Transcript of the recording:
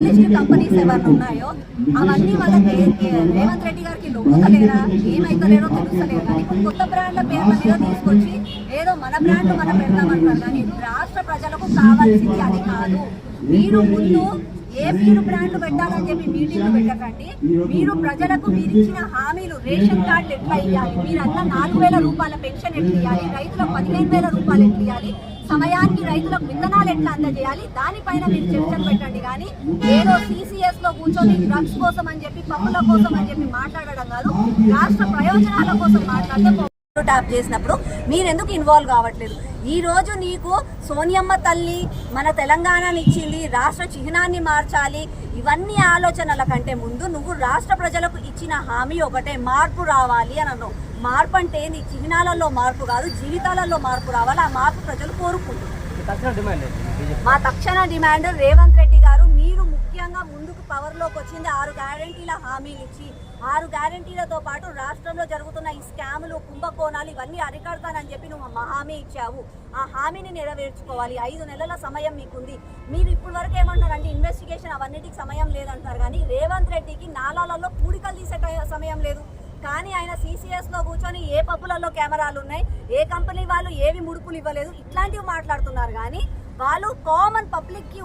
Companies ఏమైనా ఉన్నాయో? అవన్నీ వాళ్ళకి రేవంత్ రెడ్డి గారికి లొంగుతలేరా ఏమైతలేరో తెలుస్తలేదు కానీ కొత్త బ్రాండ్ల పేర్ల మీద తీసుకొచ్చి ఏదో మన బ్రాండ్ మనం పెడతామంటారు కానీ రాష్ట్ర ప్రజలకు కావాల్సింది అది కాదు. మీరు ముందు ఏ మీరు బ్రాండ్ పెట్టాలని చెప్పి మీటింగ్ పెట్టకండి. మీరు ప్రజలకు మీరు ఇచ్చిన హామీలు రేషన్ కార్డు ఎట్లా ఇవ్వాలి మీరంతా నాలుగు వేల రూపాయల పెన్షన్ ఎట్లా ఇవ్వాలి రైతులకు పదిహేను వేల రూపాయలు ఎట్లా ఇవ్వాలి సమయానికి రైతులకు విత్తనాలు ఎట్లా అందజేయాలి? దానిపైన మీరు చర్చలు పెట్టండి కానీ ఏదో సిసిఎస్లో కూర్చొని డ్రగ్స్ కోసం అని చెప్పి పప్పుల కోసం అని చెప్పి మాట్లాడడం కాదు రాష్ట్ర ప్రయోజనాల కోసం మాట్లాడితే ట్యాప్ చేసినప్పుడు మీరు ఎందుకు ఇన్వాల్వ్ కావట్లేదు? ఈ రోజు నీకు సోనియమ్మ తల్లి మన తెలంగాణని ఇచ్చింది రాష్ట్ర చిహ్నాన్ని మార్చాలి ఇవన్నీ ఆలోచనల కంటే ముందు నువ్వు రాష్ట్ర ప్రజలకు ఇచ్చిన హామీ ఒకటే మార్పు రావాలి అని అన్నావు. మార్పు అంటే నీ చిహ్నాలలో మార్పు కాదు జీవితాలలో మార్పు రావాలి. ఆ మార్పు ప్రజలు కోరుకుంటున్నారు. మా తక్షణ డిమాండ్ రేవంత్ రెడ్డి గారు మీరు ముఖ్యంగా ముందుకు పవర్లోకి వచ్చింది ఆరు గ్యారంటీల హామీలు ఇచ్చి ఆరు గ్యారంటీలతో పాటు రాష్ట్రంలో జరుగుతున్న ఈ స్కాములు కుంభకోణాలు ఇవన్నీ అరికడతానని చెప్పి నువ్వు మా హామీ ఇచ్చావు. ఆ హామీని నెరవేర్చుకోవాలి. ఐదు నెలల సమయం మీకుంది. మీరు ఇప్పటి వరకు ఏమన్నారంటే ఇన్వెస్టిగేషన్ అవన్నిటికి సమయం లేదంటారు. కానీ రేవంత్ రెడ్డికి నాలాలలో పూడికలు తీసే సమయం లేదు. కానీ ఆయన సీసీఎస్లో కూర్చొని ఏ పప్పులలో కెమెరాలు ఉన్నాయి ఏ కంపెనీ వాళ్ళు ఏవి ముడుపులు ఇవ్వలేదు ఇట్లాంటివి మాట్లాడుతున్నారు. కానీ వాళ్ళు కామన్ పబ్లిక్కి